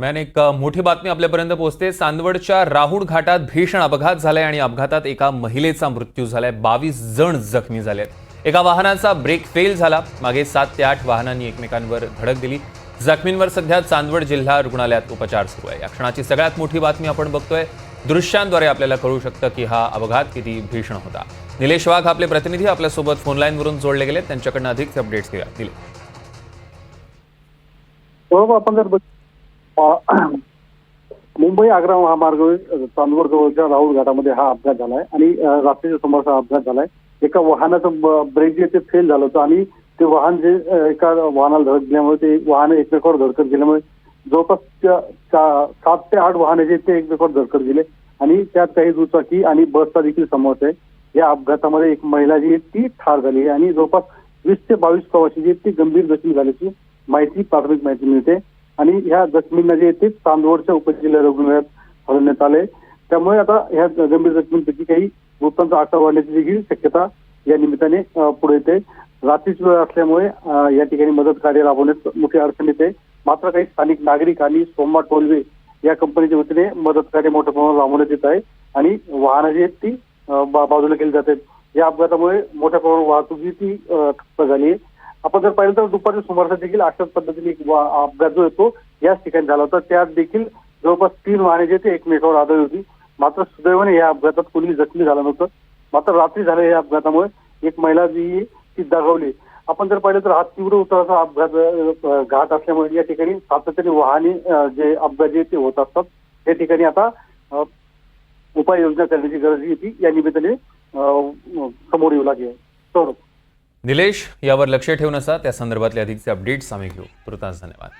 दरम्यान एक मोठी बातमी आपल्यापर्यंत पोहोचते. चांदवडच्या राहुड घाटात भीषण अपघात झालाय आणि अपघातात एका महिलेचा मृत्यू झालाय. बावीस जण जखमी झालेत. एका वाहनाचा ब्रेक फेल झाला. मागे सात ते आठ वाहनांनी एकमेकांवर धडक दिली. जखमींवर सध्या चांदवड जिल्हा रुग्णालयात उपचार सुरू आहे. या क्षणाची सगळ्यात मोठी बातमी आपण बघतोय. दृश्यांद्वारे आपल्याला कळू शकतं की हा अपघात किती भीषण होता. निलेश वाघ आपले प्रतिनिधी आपल्यासोबत फोनलाईनवरून जोडले गेले त्यांच्याकडनं अधिक अपडेट्स घेऊया. निलेश हो, हो, आपण जर मुंबई आग्रा महामार्ग चांदवड जवळच्या राहुल घाटामध्ये हा अपघात झालाय आणि रात्रीच्या सुमारास हा अपघात झालाय. एका वाहनाचं ब- ब्रेक जे ते फेल झालं होतं आणि ते वाहन जे एका वाहनाला धडक दिल्यामुळे ते वाहन एकमेकावर धडकत गेल्यामुळे जवळपास सात ते आठ वाहने जे ते एकमेकावर धडकत गेले आणि त्यात काही दुचाकी आणि बसचा देखील समावेश आहे. या अपघातामध्ये एक महिला जी आहे ती ठार झाली आहे आणि जवळपास वीस ते बावीस प्रवासी जे ती गंभीर जखमी झाल्याची माहिती प्राथमिक माहिती मिळते. आणि ह्या जखमींना जे येते ते चांदवडच्या उपजिल्हा रुग्णालयात हलवण्यात आले. त्यामुळे आता ह्या गंभीर जखमींपैकी काही मृतांचा आकडा वाढण्याची देखील शक्यता या निमित्ताने पुढे येते. रात्रीच वेळ असल्यामुळे या ठिकाणी मदत कार्य राबवण्यात मोठी अडचण येते. मात्र काही स्थानिक नागरिक आणि सोमवार टोलवे या कंपनीच्या वतीने मदत कार्य मोठ्या प्रमाणावर राबवण्यात येत आहे आणि वाहनं जी आहेत ती बा- बाजूला केली जातात. या अपघातामुळे मोठ्या प्रमाणात वाहतुकीची ठप्प झाली आहे. आपण जर पाहिलं तर दुपारच्या सुमारास देखील अशाच पद्धतीने एक वा- अपघात जो येतो याच ठिकाणी झाला होता. त्यात देखील जवळपास तीन वाहने जे ते एकमेकावर आदळली होती. मात्र सुदैवाने या अपघातात कोणी जखमी झालं नव्हतं. मात्र रात्री झालं या अपघातामुळे एक महिला जी ती दगावली. आपण जर पाहिलं तर हा तीव्र उतराचा अपघात घाट असल्यामुळे या ठिकाणी सातत्याने वाहने जे अपघात जे ते होत असतात त्या ठिकाणी आता उपाययोजना करण्याची गरज होती ती या निमित्ताने समोर येऊ लागली आहे. निलेश यावर लक्ष ठेवून असा त्या संदर्भातले अधिकचे अपडेट्स आम्ही घेऊ. तुर्तास धन्यवाद.